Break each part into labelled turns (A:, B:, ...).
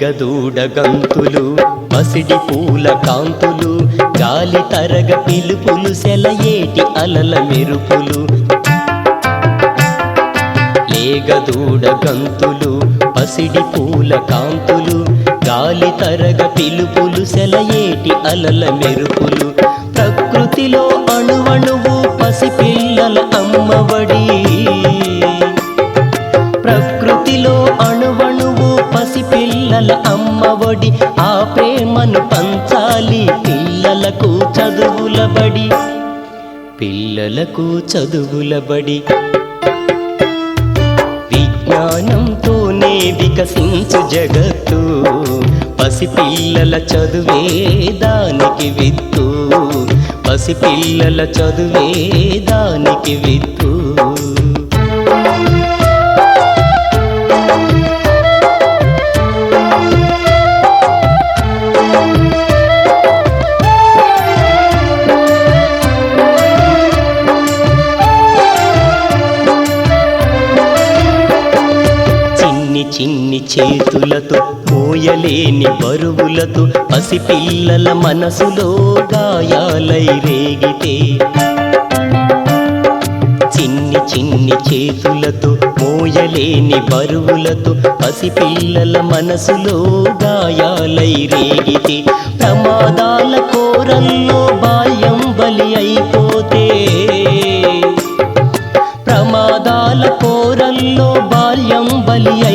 A: లేగదూడ గంతులు పసిడి పూల కాంతులు గాలి తరగ పిలుపులు సెలయేటి అలల మెరుపులు. లేగదూడ గంతులు పసిడి పూల కాంతులు గాలి తరగ పిలుపులు సెలయేటి అలల మెరుపులు. ప్రకృతిలో అణువణువు పసిపిల్లల అమ్మవడి చదవాలి. పిల్లలకు చదువుల బడి. పిల్లలకు చదువుల బడి. విజ్ఞానంతోనే వికసించు జగత్తు. పసిపిల్లల చదువే దానికి విత్తు. పసిపిల్లల చదువే దానికి విత్తు. చిన్ని చేతులతో మోయలేని బరువులతో పసిపిల్లల మనసులో గాయాలై రేగితే. చిన్ని చిన్ని చేతులతో మోయలేని బరువులతో పసిపిల్లల మనసులో గాయాలై రేగితే. ప్రమాదాల కోరల్లో బాల్యం బలి అయిపోతే. ప్రమాదాల కోరల్లో బాల్యం బలి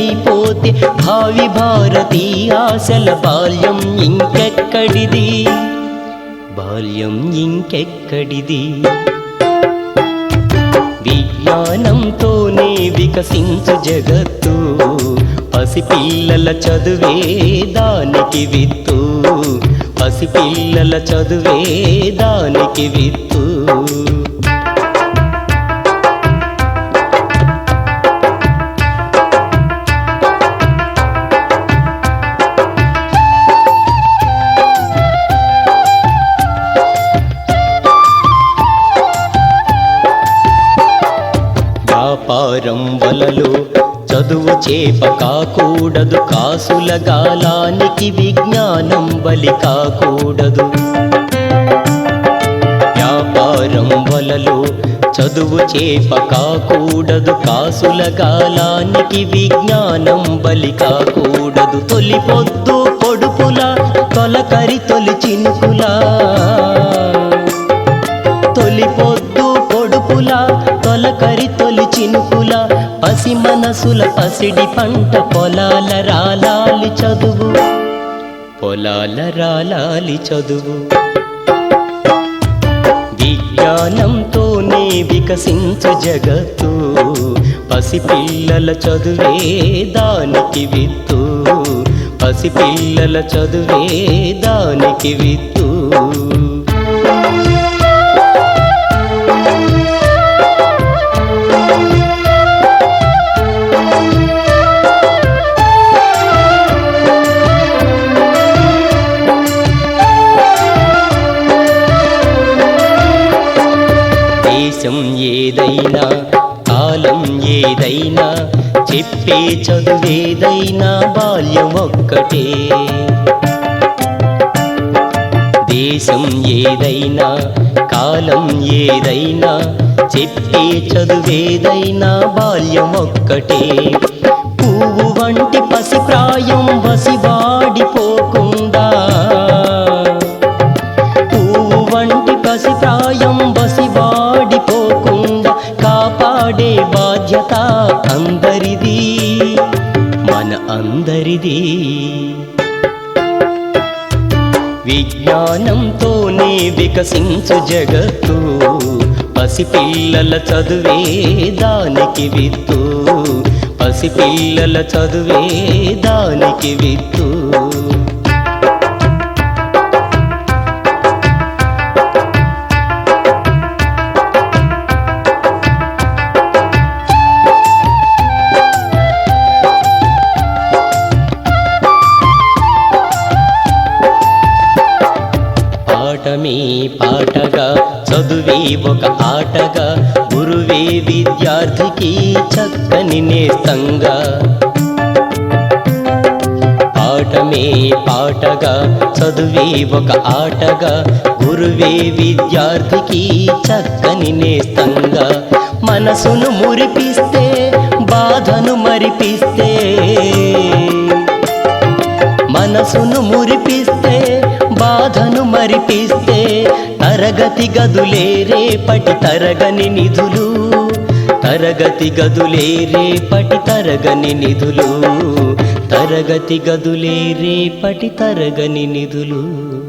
A: పోతే భావి భారతి ఆశల బాల్యం ఇంకెక్కడిది? బాల్యం ఇంకెక్కడిది? విజ్ఞానంతోనే వికసించు జగత్తు పసిపిల్లల చదువే దానికి విత్తు. పసిపిల్లల చదువే దానికి విత్తు. చేప కాకూడదు కాసుల గాలానికి విజ్ఞానం బలి కాకూడదు. వ్యాపారం వలలో చదువు చేప కాకూడదు కాసుల గాలానికి విజ్ఞానం బలి కాకూడదు. తొలి పొద్దు పొడుపుల తొలకరి తొలి చినుకులా పసి మనసుల పసిడి పంట పొలాల రాలాలి చదువు. పొలాల రాలాలి చదువు. విజ్ఞానంతోనే వికసించు జగత్తు. పసిపిల్లల చదువే దానికి విత్తు. పసిపిల్లల చదువే దానికి విత్తు. ఏదైనా కాలం ఏదైనా చెప్పే చదువేదైనా బాల్యం ఒక్కటే. దేశం ఏదైనా కాలం ఏదైనా చెప్పే చదువేదైనా బాల్యం ఒక్కటే. మన అందరిది. విజ్ఞానంతోనే వికసించు జగత్తు. పసిపిల్లల చదువే దానికి విత్తు. పసిపిల్లల చదువే దానికి విత్తు. పాఠమే పాటగా చదువే ఒక ఆటగా గురువే విద్యార్థికి చక్కని నేస్తంగా. పాఠమే పాటగా చదువే ఒక ఆటగా గురువే విద్యార్థికి చక్కని నేస్తంగా. మనసును మురిపిస్తే బాధను మరిపిస్తే మనసును మురిపిస్తే బాధను మరిపిస్తే తరగతి గదులే రేపటి తరగని నిధులు. తరగతి గదులే రేపటి తరగని నిధులు. తరగతి గదులే రేపటి తరగని నిధులు.